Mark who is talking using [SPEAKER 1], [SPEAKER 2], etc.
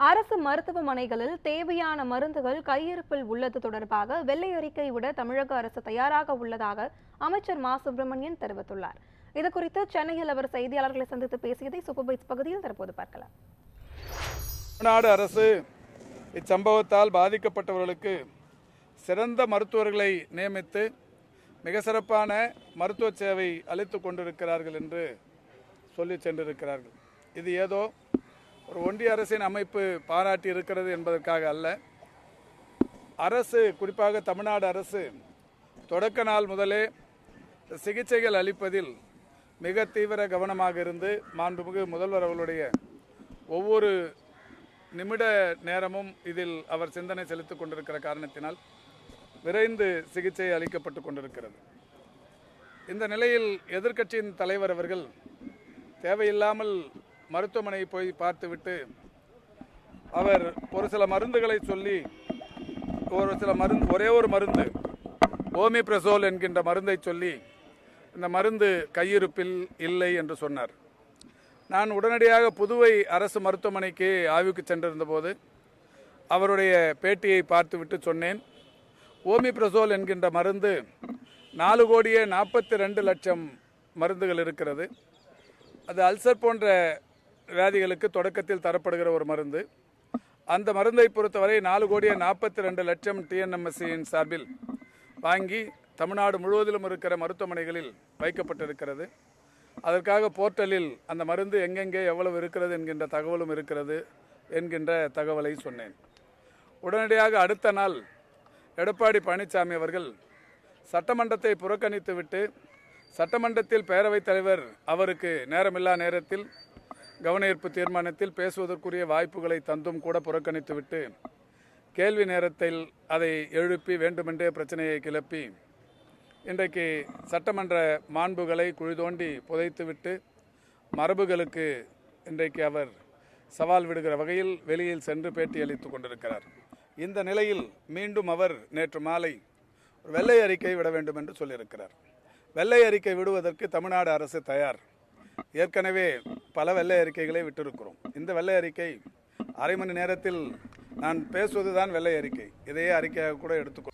[SPEAKER 1] அரசு மருத்துவமனைகளில் தேவையான மருந்துகள் கையிருப்பில் உள்ளது தொடர்பாக வெள்ளை அறிக்கை விட தமிழக அரசு தயாராக உள்ளதாக அமைச்சர் மா. சுப்பிரமணியன் தெரிவித்துள்ளார். இதுகுறித்து சென்னையில் அவர் செய்தியாளர்களை சந்தித்து பேசியதை சூப்பர்பைட்ஸ் பகுதியில் தற்போது பார்க்கலாம்.
[SPEAKER 2] தமிழ்நாடு அரசு இச்சம்பவத்தால் பாதிக்கப்பட்டவர்களுக்கு சிறந்த மருத்துவர்களை நியமித்து மிக சிறப்பான மருத்துவ சேவை அளித்து கொண்டிருக்கிறார்கள் என்று சொல்லி சென்றிருக்கிறார்கள். இது ஏதோ ஒரு ஒன்றிய அரசின் அமைப்பு பாராட்டி இருக்கிறது என்பதற்காக அல்ல. அரசு குறிப்பாக தமிழ்நாடு அரசு தொடக்க நாள் முதலே சிகிச்சைகள் அளிப்பதில் மிக தீவிர கவனமாக இருந்து மாண்புமிகு முதல்வர் அவர்களுடைய ஒவ்வொரு நிமிட நேரமும் இதில் அவர் சிந்தனை செலுத்திக் கொண்டிருக்கிற காரணத்தினால் விரைந்து சிகிச்சை அளிக்கப்பட்டு கொண்டிருக்கிறது. இந்த நிலையில் எதிர்க்கட்சியின் தலைவர் அவர்கள் தேவையில்லாமல் மருத்துவமனை போய் பார்த்துவிட்டு அவர் ஒரு சில மருந்துகளை சொல்லி ஒரு சில மருந்து ஒரே ஒரு மருந்து ஓமிப்ரசோல் என்கின்ற மருந்தை சொல்லி இந்த மருந்து கையிருப்பில் இல்லை என்று சொன்னார். நான் உடனடியாக புதுவை அரசு மருத்துவமனைக்கு ஆய்வுக்கு சென்றிருந்தபோது அவருடைய பேட்டியை பார்த்துவிட்டு சொன்னேன். ஓமிப்ரசோல் என்கின்ற மருந்து நாலு கோடியே நாற்பத்தி ரெண்டு லட்சம் மருந்துகள் இருக்கிறது. அது அல்சர் போன்ற வியாதிகளுக்கு தொடக்கத்தில் தரப்படுகிற ஒரு மருந்து. அந்த மருந்தை பொறுத்தவரை நாலு கோடியே நாற்பத்தி ரெண்டு லட்சம் டிஎன்எம்எஸ்சியின் சார்பில் வாங்கி தமிழ்நாடு முழுவதிலும் இருக்கிற மருத்துவமனைகளில் வைக்கப்பட்டிருக்கிறது. அதற்காக போர்ட்டலில் அந்த மருந்து எங்கெங்கே எவ்வளவு இருக்கிறது என்கின்ற தகவலும் இருக்கிறது என்கின்ற தகவலை சொன்னேன். உடனடியாக அடுத்த நாள் எடப்பாடி பழனிசாமி அவர்கள் சட்டமன்றத்தை புறக்கணித்துவிட்டு சட்டமன்றத்தில் பேரவைத் தலைவர் அவருக்கு நேரமில்லா நேரத்தில் கவனஈர்ப்பு தீர்மானத்தில் பேசுவதற்குரிய வாய்ப்புகளை தந்தும் கூட புறக்கணித்துவிட்டு கேள்வி நேரத்தில் அதை எழுப்பி வேண்டுமென்றே பிரச்சனையை கிளப்பி இன்றைக்கு சட்டமன்ற மாண்புகளை குழி தோண்டி புதைத்துவிட்டு மரபுகளுக்கு இன்றைக்கு அவர் சவால் விடுகிற வகையில் வெளியில் சென்று பேட்டியளித்து கொண்டிருக்கிறார். இந்த நிலையில் மீண்டும் அவர் நேற்று மாலை ஒரு வெள்ளை அறிக்கை விட வேண்டும் என்று சொல்லியிருக்கிறார். வெள்ளை அறிக்கை விடுவதற்கு தமிழ்நாடு அரசு தயார். ஏற்கனவே பல வெள்ளை அறிக்கைகளை விட்டிருக்கிறோம். இந்த வெள்ளை அறிக்கை அரை மணி நேரத்தில் நான் பேசுவது தான் வெள்ளை அறிக்கை. இதையே அறிக்கையாக கூட எடுத்துக்கொள்